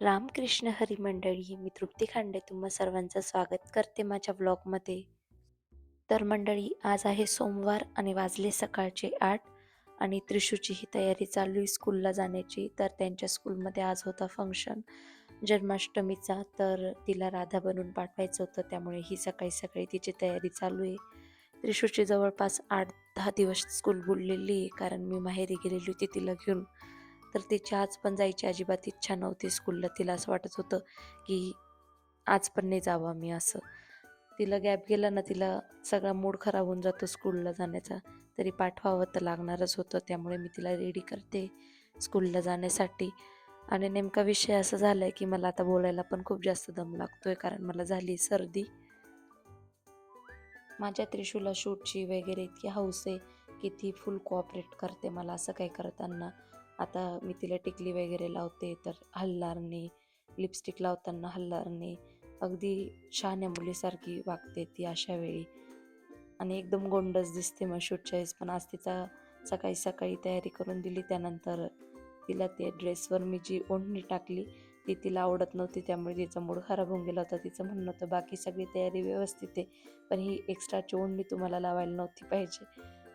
रामकृष्ण हरी मंडळी मी तृप्ती खांडे तुम्हा सर्वांचं स्वागत करते माझ्या ब्लॉगमध्ये तर मंडळी आज आहे सोमवार आणि वाजले सकाळचे आठ आणि त्रिशूची ही तयारी चालू आहे स्कूलला जाण्याची. तर त्यांच्या स्कूलमध्ये आज होता फंक्शन जन्माष्टमीचा तर तिला राधा बनवून पाठवायचं होतं त्यामुळे ही सकाळी सकाळी तिची तयारी चालू आहे. त्रिशूची जवळपास आठ दहा दिवस स्कूल बुडलेली आहे कारण मी माहेरी गेलेली होती तिला घेऊन. तर तिची आज पण जायची अजिबात इच्छा नव्हती स्कूलला तिला असं वाटत होतं की आज पण नाही जावं मी असं. तिला गॅप गेला ना तिला सगळा मूड खराब होऊन जातो स्कूलला जाण्याचा. तरी पाठवावं तर लागणारच होतं. त्यामुळे मी तिला रेडी करते स्कूलला जाण्यासाठी. आणि नेमका विषय असा झाला आहे की मला आता बोलायला पण खूप जास्त दम लागतोय कारण मला झाली सर्दी. माझ्या त्रिशूला शूटची वगैरे इतकी हौस आहे की ती फुल कोऑपरेट करते मला असं काही करताना. आता मी तिला टिकली वगैरे लावते तर हलणार नाही. लिपस्टिक लावताना हलणार नाही. अगदी शहाण्या मुलीसारखी वागते ती अशा वेळी. आणि एकदम गोंडस दिसते मग शूटच्या वेळेस. पण आज तिचा सकाळी सकाळी तयारी करून दिली. त्यानंतर तिला त्या ड्रेसवर मी जी ओढणी टाकली ती तिला आवडत नव्हती. त्यामुळे तिचा मूड खराब होऊन गेला होता. तिचं म्हणणं होतं बाकी सगळी तयारी व्यवस्थित आहे. पण ही एक्स्ट्राची ओढणी तुम्हाला लावायला नव्हती पाहिजे.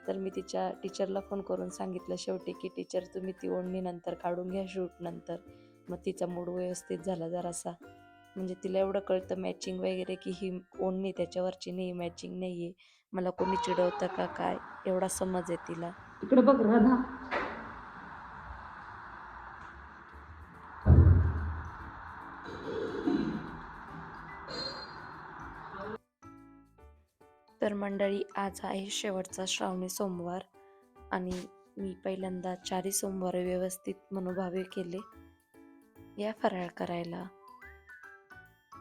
तर मी तिच्या टीचरला फोन करून सांगितलं शेवटी की टीचर तुम्ही ती ओढणी नंतर काढून घ्या शूट नंतर. मग तिचा मूड व्यवस्थित झाला जरासा. म्हणजे तिला एवढं कळतं मॅचिंग वगैरे की ही ओढणी त्याच्यावरची नाही मॅचिंग नाही आहे मला कोणी चिडवतं का? काय? एवढा समज आहे तिला. इकडे बघ राधा. तर मंडळी आज आहे शेवटचा श्रावणी सोमवार आणि मी पहिल्यांदा चारी सोमवार व्यवस्थित मनोभावे केले या फराळ करायला.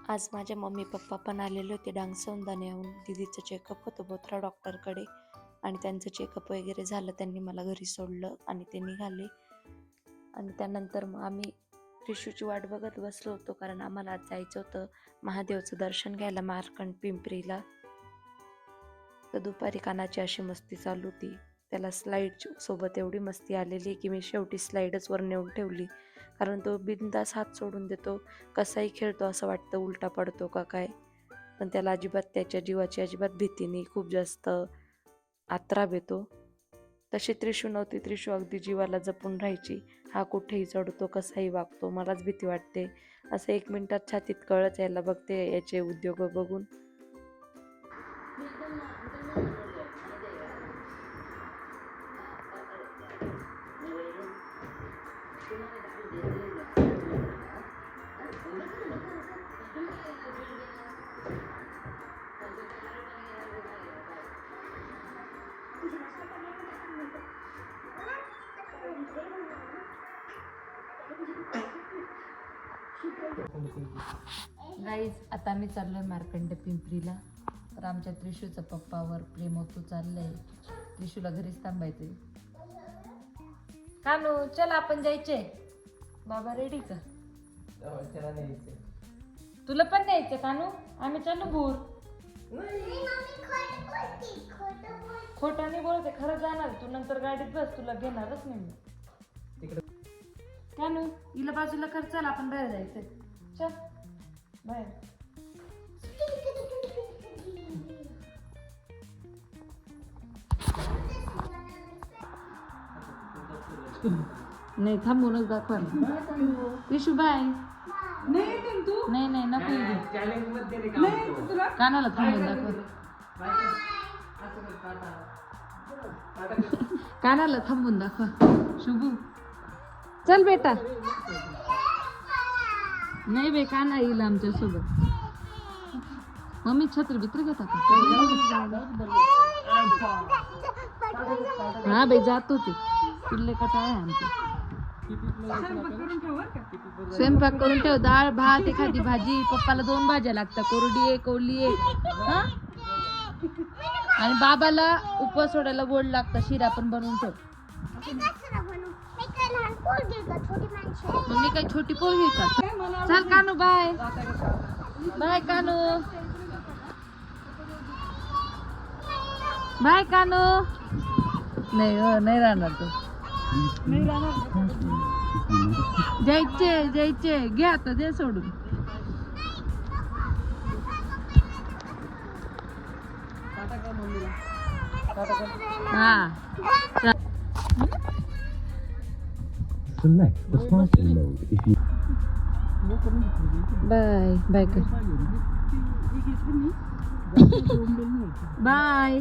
आज माझ्या मम्मी पप्पा पण आलेले होते डांग सौंदाण्याहून दिदीचं चेकअप होतं बोथरा डॉक्टरकडे आणि त्यांचं चेकअप वगैरे झालं त्यांनी मला घरी सोडलं आणि ते निघाले. आणि त्यानंतर मग आम्ही त्रिशूची वाट बघत बसलो होतो कारण आम्हाला आज जायचं होतं महादेवचं दर्शन घ्यायला मार्कंड पिंपरीला. तर दुपारी कानाची अशी मस्ती चालू होती. त्याला स्लाईड सोबत एवढी मस्ती आलेली की मी शेवटी स्लाईडच वर नेऊन ठेवली. कारण तो बिनदास हात सोडून देतो. कसाही खेळतो असं वाटतं उलटा पडतो का काय? पण त्याला अजिबात त्याच्या जीवाची अजिबात भीती नाही. खूप जास्त आत्राब येतो. तशी त्रिशू नव्हती. त्रिशू अगदी जीवाला जपून राहायची. हा कुठेही चढतो कसाही वागतो. मलाच भीती वाटते. असं एक मिनिटात छातीत कळत यायला बघते. याचे उद्योग बघून गाईज आता आम्ही चाललोय मार्कंड पिंपरीला. तर आमच्या त्रिशूचा पप्पावर प्रेम होतो चाललंय. त्रिशूला घरीच थांबायचंय. कानू चल आपण जायचे. बाबा रेडी का? तुला पण न्यायचं कानू? आम्ही चालू भूर. खोटाने बोलते खरं जाणार तू नंतर गाडीत बस तुला घेणारच नाही मी. कानू हिला बाजूला कर चल आपण बाहेर जायचं चल बाहेर. नाही थांबूनच दाखवा विशू बाय नाही नाही नको येऊ. कानाला थांबून दाखवा. कानाला थांबून दाखवा. शुभू. चल बेटा. नाही बे काना येईल आमच्यासोबत मम्मी छत्र बित्र घेता का? हा बाई जातो ते. पिल्ले कटा आहे आमचे. स्वयंपाक करून ठेव डाळ भात एखादी भाजी पप्पाला दोन भाज्या लागतात कोरडी एक ओली एक हा? आणि बाबाला उपवास सोडायला गोड लागतं शिरा पण बनवून ठेव. मग मी काय छोटी पोरगी का? चल Kanu bye. Bye Kanu. Bye Kanu. नाही हो नाही राहणार तो. जायचे जायचे घे आता दे सोडून हा Select the sparkling mode if you bye bye कर बाय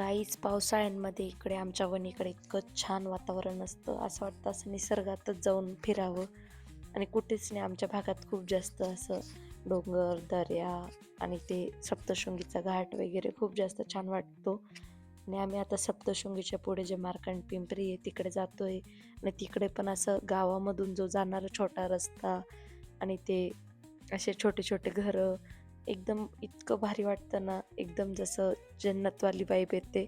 गाईच पावसाळ्यांमध्ये इकडे आमच्या वणीकडे इतकं छान वातावरण असतं. असं वाटतं असं निसर्गातच जाऊन फिरावं. आणि कुठेच नाही आमच्या भागात खूप जास्त असं डोंगर दर्या आणि ते सप्तशृंगीचा घाट वगैरे खूप जास्त छान वाटतो. आणि आम्ही आता सप्तशृंगीच्या पुढे जे मार्कंड पिंपरी आहे तिकडे जातो आहे आणि तिकडे पण असं गावामधून जो जाणारा छोटा रस्ता आणि ते असे छोटे छोटे घरं एकदम इतकं भारी वाटतं ना एकदम जसं जन्नतवाली वाईब येते.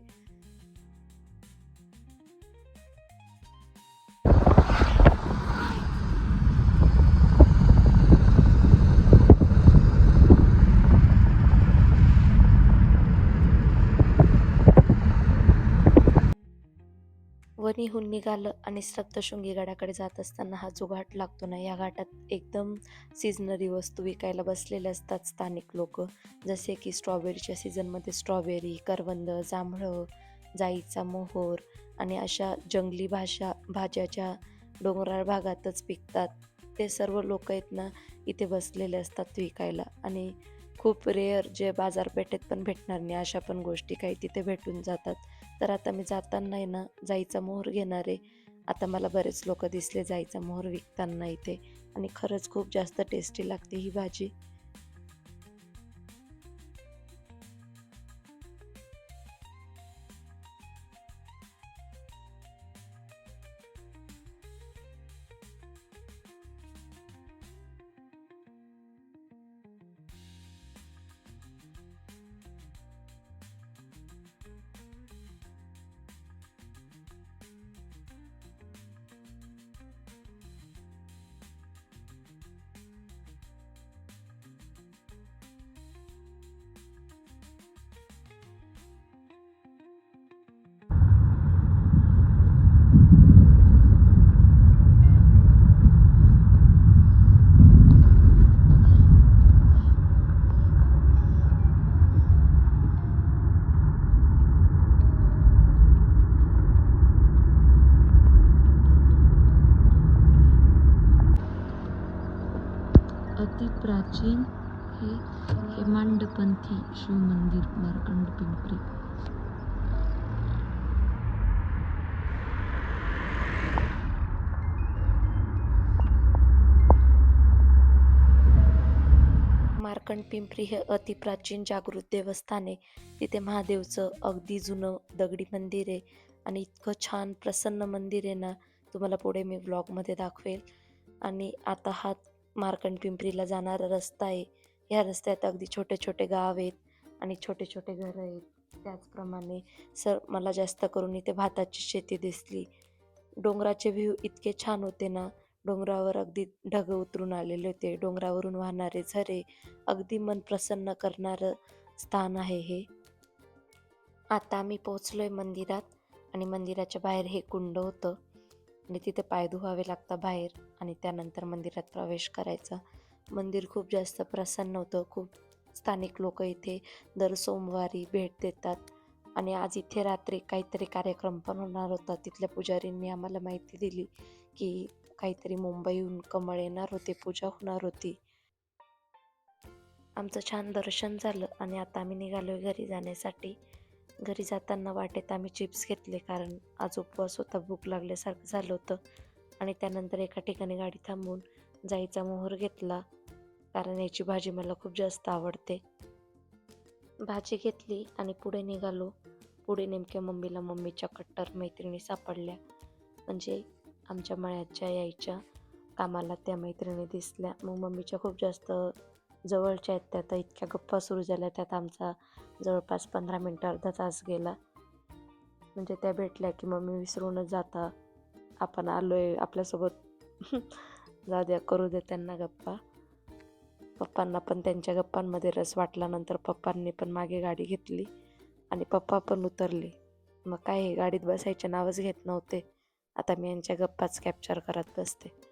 वणीहून निघालं आणि सप्तशृंगी गडाकडे जात असताना हा जो घाट लागतो ना या घाटात एकदम सीजनरी वस्तू विकायला बसलेले असतात स्थानिक लोक. जसे की स्ट्रॉबेरीच्या सीझनमध्ये स्ट्रॉबेरी करवंद जांभळं जाईचा मोहोर आणि अशा जंगली भाषा भाज्याच्या डोंगराळ भागातच पिकतात. ते सर्व लोक आहेत ना इथे बसलेले असतात विकायला आणि खूप रेअर जे बाजारपेठेत पण भेटणार नाही अशा पण गोष्टी काही तिथे भेटून जातात. तर आता मी जाताना आहे ना जाईचा मोहर घेणार आहे. आता मला बरेच लोक दिसले जाईचा मोहर विकताना इथे. आणि खरंच खूप जास्त टेस्टी लागते ही भाजी. प्राचीन हे हेमांडपंथी शिवमंदिर मार्कंड पिंपरी. मार्कंड पिंपरी हे अतिप्राचीन जागृत देवस्थान आहे. तिथे महादेवचं अगदी जुनं दगडी मंदिर आहे आणि इतकं छान प्रसन्न मंदिर आहे ना तुम्हाला पुढे मी व्लॉगमध्ये दाखवेल. आणि आता हा मार्कंड पिंपरीला जाणारा रस्ता आहे. ह्या रस्त्यात अगदी छोटे छोटे गाव आहेत आणि छोटे छोटे घरं आहेत. त्याचप्रमाणे सर मला जास्त करून इथे भाताची शेती दिसली. डोंगराचे व्ह्यू इतके छान होते ना डोंगरावर अगदी ढग उतरून आलेले होते. डोंगरावरून वाहणारे झरे अगदी मन प्रसन्न करणारं स्थान आहे हे. आता आम्ही आहे मंदिरात आणि मंदिराच्या बाहेर हे कुंड होतं. आणि तिथे पाय धुवावे लागतात बाहेर आणि त्यानंतर मंदिरात प्रवेश करायचा. मंदिर खूप जास्त प्रसन्न होतं. खूप स्थानिक लोक इथे दर सोमवारी भेट देतात. आणि आज इथे रात्री काहीतरी कार्यक्रम पण होणार होता. तिथल्या पुजारींनी आम्हाला माहिती दिली की काहीतरी मुंबईहून कमळ येणार होते पूजा होणार होती. आमचं छान दर्शन झालं आणि आता आम्ही निघालो घरी जाण्यासाठी. घरी जाताना वाटेत आम्ही चिप्स घेतले कारण आज उपवास होता भूक लागल्यासारखं झालं होतं. आणि त्यानंतर एका ठिकाणी गाडी थांबून जाईचा मोहर घेतला कारण याची भाजी मला खूप जास्त आवडते. भाजी घेतली आणि पुढे निघालो. पुढे नेमक्या मम्मीला मम्मीच्या कट्टर मैत्रिणी सापडल्या. म्हणजे आमच्या मळ्याच्या यायच्या कामाला त्या मैत्रिणी दिसल्या. मग मम्मीच्या खूप जास्त जवळच्या आहेत त्या तर इतक्या गप्पा सुरू झाल्या. त्यात आमचा जवळपास पंधरा मिनटं अर्धा तास गेला. म्हणजे त्या भेटल्या की मम्मी विसरूनच जाता. आपण आलो आहे आपल्यासोबत. जाऊ द्या करू दे त्यांना गप्पा. पप्पांना पण त्यांच्या गप्पांमध्ये रस वाटल्यानंतर पप्पांनी पण मागे गाडी घेतली आणि पप्पा पण उतरले. मग काय हे गाडीत बसायचे नावच घेत नव्हते. आता मी यांच्या गप्पाच कॅप्चर करत बसते.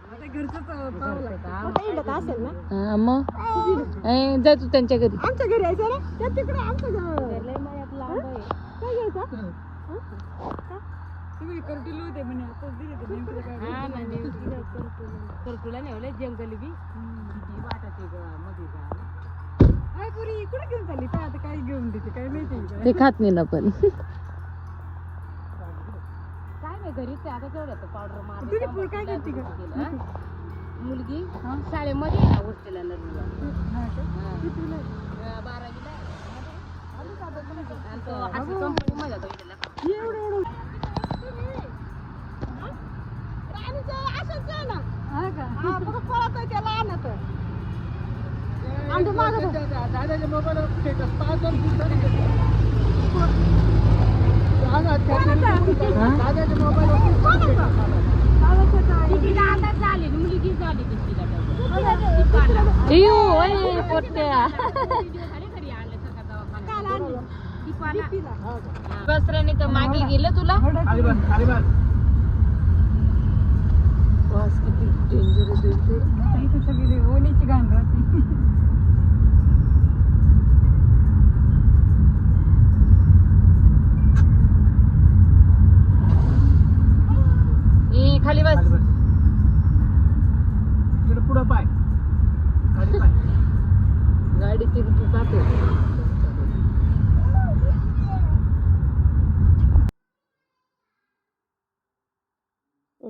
मग? जाय तू त्यांच्या घरी. आमच्या घरी यायचं ना त्या तिकडे आमच्या घरी. काय घ्यायचं. तुला नाही जंगली बी. काय पुरी कुठे घेऊन चालली? काय आता काय घेऊन देते काय माहिती ते खात नाही ना पण. घरीच आता केवढं पावडर मार तुझी पोर काय करते मुलगी शाळेमध्ये आहे ना हॉस्टेलला नदीला हा का? कितवीला आहे? बारावीला आणि तो हाती कंपनीमध्ये. एवढं एवढं हा का? हा, आहे आहे. दादाच्या स्टेटस पाच दोन? बसऱ्याने तर मागे गेलं तुला किती डेंजर आहे घाण राहते ए खाली बस खाली बस इकडे पुढं पाय खाली पाय गाडी तिरकी जाते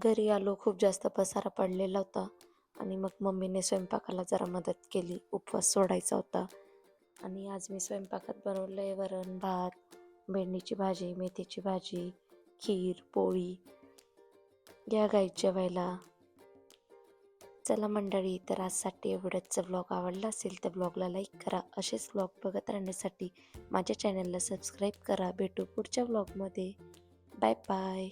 घरी आलो खूप जास्त पसारा पडलेला होता आणि मग मम्मीने स्वयंपाकाला जरा मदत केली उपवास सोडायचा होता. आणि आज मी स्वयंपाकात बनवलं आहे वरण भात भेंडीची भाजी मेथीची भाजी खीर पोळी. या गाईत जेवायला. चला मंडळी तर आजसाठी एवढंच ब्लॉग आवडला असेल तर ब्लॉगला लाईक करा. असेच ब्लॉग बघत राहण्यासाठी माझ्या चॅनलला सबस्क्राईब करा. भेटू पुढच्या ब्लॉगमध्ये बाय बाय